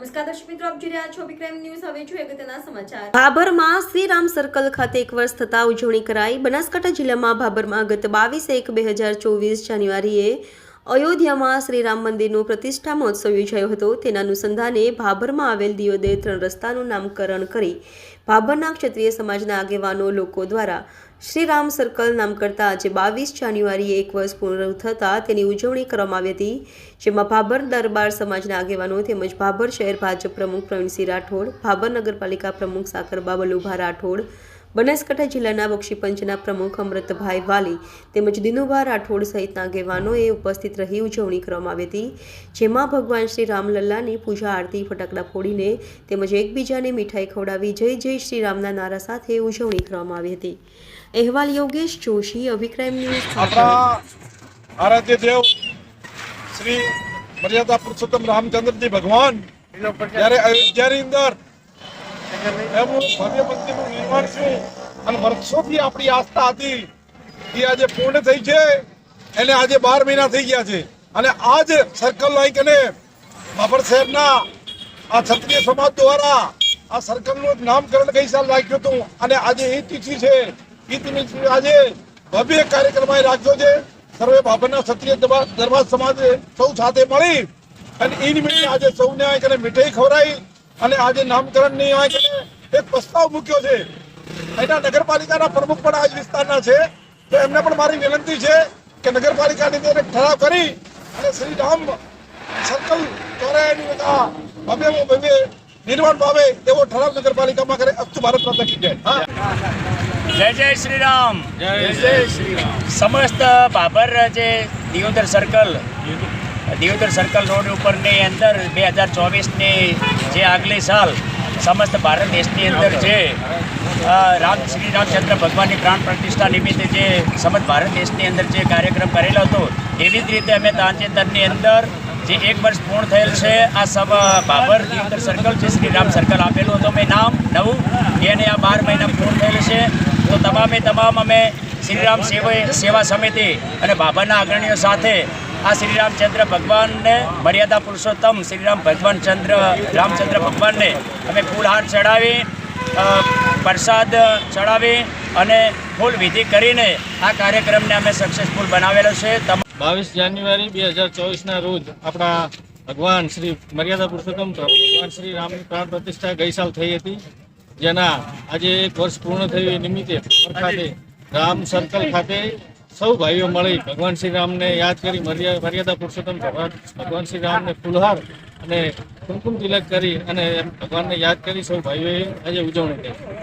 નમસ્કાર દર્શક મિત્રો, આપ જોઈ રહ્યા છો વિક્રમ ન્યૂઝ. હવે જોઈએ અગત્યના સમાચાર. ભાભરમાં શ્રીરામ સર્કલ ખાતે એક વર્ષ થતા ઉજવણી કરાઈ. બનાસકાંઠા જિલ્લામાં ભાભરમાં ગત બાવીસ એક બે હજાર ચોવીસ જાન્યુઆરીએ અયોધ્યામાં શ્રીરામ મંદિરનો પ્રતિષ્ઠા મહોત્સવ યોજાયો હતો. તેના અનુસંધાને ભાભરમાં આવેલ દિયોદય ત્રણ રસ્તાનું નામકરણ કરી ભાભરના ક્ષત્રિય સમાજના આગેવાનો લોકો દ્વારા શ્રીરામ સર્કલ નામ કરતા આજે બાવીસ જાન્યુઆરીએ એક વર્ષ પૂર્ણ થતાં તેની ઉજવણી કરવામાં આવી હતી. જેમાં ભાભર દરબાર સમાજના આગેવાનો તેમજ ભાભર શહેર ભાજપ પ્રમુખ પ્રવીણસિંહ રાઠોડ, ભાભર નગરપાલિકા પ્રમુખ સાકરબા બલુભા રાઠોડ બનાસકાંઠા જિલ્લાના બક્ષીપંચના પ્રમુખ અમૃતભાઈ વાલી તેમજ દિનુભા રાઠોડ સહિતના આગેવાનોએ ઉપસ્થિત રહી ઉજવણી કરવામાં આવી હતી જેમાં ભગવાન શ્રી રામલલ્લાની પૂજા આરતી ફટાકડા ફોડીને તેમજ એકબીજાને મીઠાઈ ખવડાવી જય જય શ્રી રામના નારા સાથે ઉજવણી કરવામાં આવી હતી. અહેવાલ યોગેશ જોશી અભિક્રાઇમ ન્યૂઝ આરાધ્ય દેવ શ્રી મર્યાદા પુરુષોત્તમ રામચંદ્રજી ભગવાન જ્યારે અયોધ્યાની અંદર એમનું ભવ્ય મંદિરનું નિર્માણ છે અને વર્ષોથી આપણી આસ્થા હતી. એ આજે પૂર્ણ થઈ છે. એને આજે બાર મહિના થઈ ગયા છે. અને આજ સર્કલ લાઈક અને બાબર શહેરના આ ક્ષત્રિય સમાજ દ્વારા આ સર્કલનું નામકરણ ગઈ સાલ રાખ્યું હતું અને આજે એ તિથિ છે. એ તિથિ આજે ભવ્ય કાર્યક્રમ રાખ્યો છે. સર્વે બાબરના ક્ષત્રિય દરબાર સમાજે સૌ સાથે મળી અને એ નિમિત્તે આજે સૌને મીઠાઈ ખવડાવી અને આજે નામકરણની આ એક પ્રસ્તાવ મૂક્યો છે અહીંના નગરપાલિકાના પ્રમુખ પણ આ વિસ્તારના છે. તો એમને પણ મારી વિનંતી છે કે નગરપાલિકાની અંદર એક ઠરાવ કરી અને શ્રી રામ સર્કલ દ્વારા એની આ ભવ્યમાં ભવ્ય નિર્માણ પામે એવો ઠરાવ નગરપાલિકામાં કરે. અસ્તુ ભારત માતા કી જય. હા. જય જય શ્રી રામ જય જય શ્રી રામ સમસ્ત બાબર જે Deodar circle Deodar circle road ઉપરની અંદર બે હજાર ચોવીસની જે આગલી સાલ સમસ્ત ભારત દેશની અંદર જે રામ, શ્રી રામચંદ્ર ભગવાનની પ્રાણ પ્રતિષ્ઠા નિમિત્તે જે સમસ્ત ભારત દેશની અંદર જે કાર્યક્રમ કરેલો હતો, એવી જ રીતે અમે તાજેતરની અંદર જે એક વર્ષ પૂર્ણ થયેલ છે, આ સબ બાબર દિયોદર સર્કલ જે શ્રી રામ સર્કલ આપેલું હતું મેં નામ નવું, એને આ બાર મહિના પૂર્ણ થયેલ છે. તો તમામે તમામ અમે શ્રીરામ સેવા સેવા સમિતિ અને બાબાના અગ્રણીઓ સાથે આ શ્રી રામચંદ્ર ભગવાનને મર્યાદા પુરુષોત્તમ શ્રીરામ ભગવાન ચંદ્ર રામચંદ્ર ભગવાનને અમે ફૂલહાર ચડાવી પ્રસાદ ચડાવી અને ફૂલ વિધિ કરીને આ કાર્યક્રમને અમે સક્સેસફુલ બનાવેલો છે. બાવીસ જાન્યુઆરી બે હજાર ચોવીસના રોજ આપણા ભગવાન શ્રી મર્યાદા પુરુષોત્તમ ભગવાન શ્રી રામની પ્રાણ પ્રતિષ્ઠા ગઈ સાલ થઈ હતી જેના આજે એક વર્ષ પૂર્ણ થયું એ નિમિત્તે રામ સર્કલ ખાતે સૌ ભાઈઓ મળી ભગવાન શ્રી રામને યાદ કરી મર્યાદા પુરુષોત્તમ ભગવાન શ્રી રામને ફુલહાર અને કુમકુમ તિલક કરી અને ભગવાનને યાદ કરી સૌ ભાઈઓએ આજે ઉજવણી કરી.